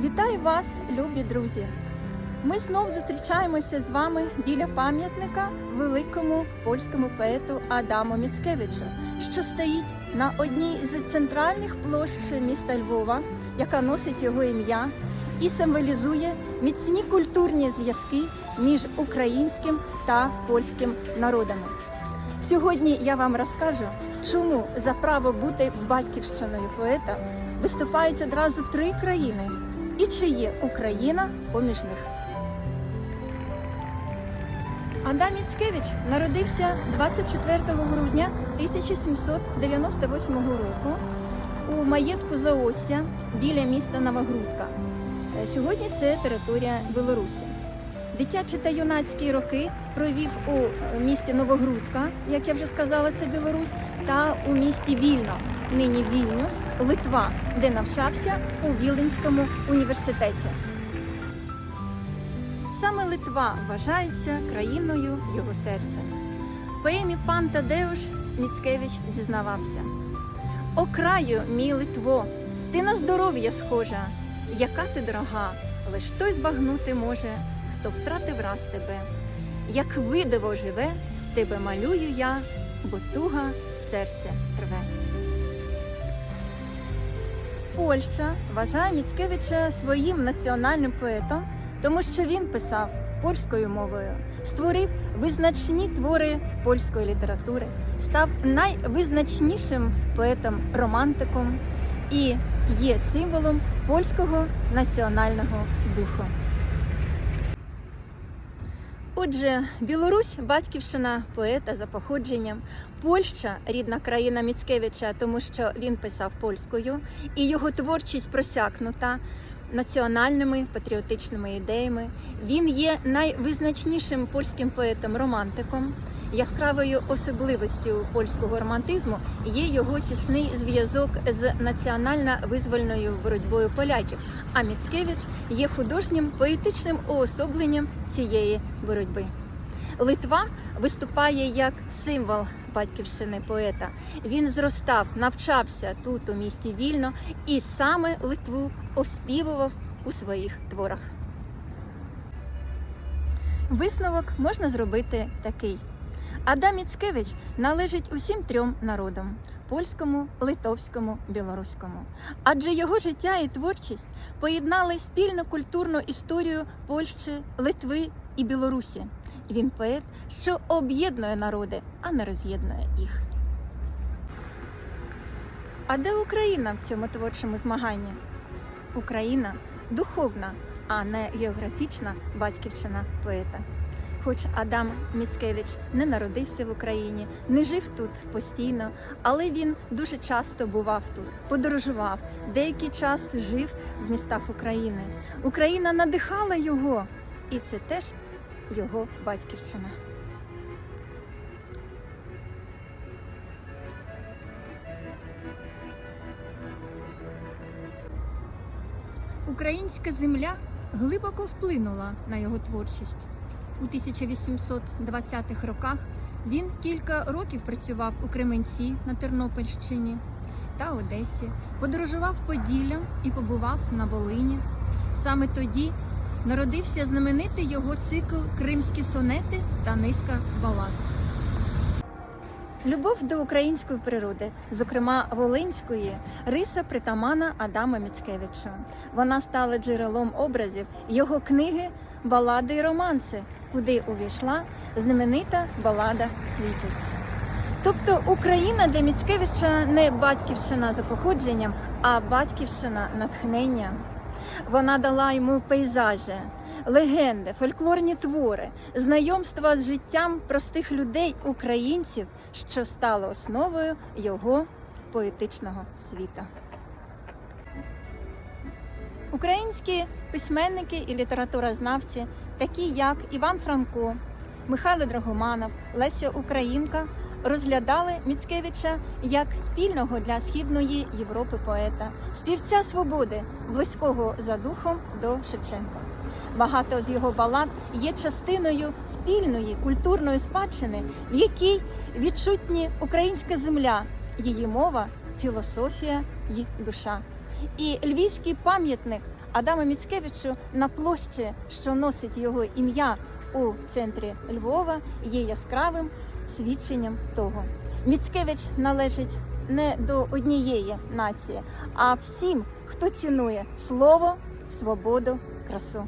Вітаю вас, любі друзі! Ми знов зустрічаємося з вами біля пам'ятника великому польському поету Адаму Міцкевичу, що стоїть на одній з центральних площ міста Львова, яка носить його ім'я, і символізує міцні культурні зв'язки між українським та польським народами. Сьогодні я вам розкажу, чому за право бути батьківщиною поета виступають одразу три країни, і чи є Україна поміж них. Адам Міцкевич народився 24 грудня 1798 року у маєтку Заосся біля міста Новогрудка. Сьогодні це територія Білорусі. Дитячі та юнацькі роки провів у е, місті Новогрудка, як я вже сказала, це Білорусь, та у місті Вільно, нині Вільнюс, Литва, де навчався у Віленському університеті. Саме Литва вважається країною його серця. В поемі Пан Тадеуш Міцкевич зізнавався: О краю, мій Литво, ти на здоров'я схожа, яка ти дорога, лиш той збагнути може, хто втратив раз тебе. Як видиво живе, тебе малюю я, бо туга серця рве. Польща вважає Міцкевича своїм національним поетом, тому що він писав польською мовою, створив визначні твори польської літератури, став найвизначнішим поетом-романтиком і є символом польського національного духу. Отже, Білорусь батьківщина поета за походженням, Польща рідна країна Міцкевича, тому що він писав польською, і його творчість просякнута національними патріотичними ідеями. Він є найвизначнішим польським поетом-романтиком. Яскравою особливістю польського романтизму є його тісний зв'язок з національно-визвольною боротьбою поляків. А Міцкевич є художнім поетичним уособленням цієї боротьби. Литва виступає як символ батьківщини поета. Він зростав, навчався тут, у місті Вільно, і саме Литву оспівував у своїх творах. Висновок можна зробити такий. Адам Міцкевич належить усім трьом народам польському, литовському, білоруському. Адже його життя і творчість поєднали спільну культурну історію Польщі, Литви і Білорусі. Він поет, що об'єднує народи, а не роз'єднує їх. А де Україна в цьому творчому змаганні? Україна духовна, а не географічна батьківщина поета. Хоч Адам Міцкевич не народився в Україні, не жив тут постійно, але він дуже часто бував тут, подорожував, деякий час жив в містах України. Україна надихала його, і це теж його батьківщина. Українська земля глибоко вплинула на його творчість. У 1820-х роках він кілька років працював у Кременці на Тернопільщині та Одесі, подорожував Поділлям і побував на Волині. Саме тоді народився знаменитий його цикл Кримські сонети та низка балад. Любов до української природи, зокрема волинської, риса притамана Адама Міцкевича. Вона стала джерелом образів його книги Балади і романси, куди увійшла знаменита балада Світість. Тобто Україна для Міцкевича не батьківщина за походженням, а батьківщина натхнення. Вона дала йому пейзажі, легенди, фольклорні твори, знайомства з життям простих людей, українців, що стало основою його поетичного світа. Українські письменники і літературознавці, такі як Іван Франко, Михайло Драгоманов, Леся Українка, розглядали Міцкевича як спільного для східної Європи поета, співця свободи, близького за духом до Шевченка. Багато з його балад є частиною спільної культурної спадщини, в якій відчутні українська земля, її мова, філософія і душа. І львівський пам'ятник Адаму Міцкевичу на площі, що носить його ім'я у центрі Львова, є яскравим свідченням того. Міцкевич належить не до однієї нації, а всім, хто цінує слово, свободу, красу.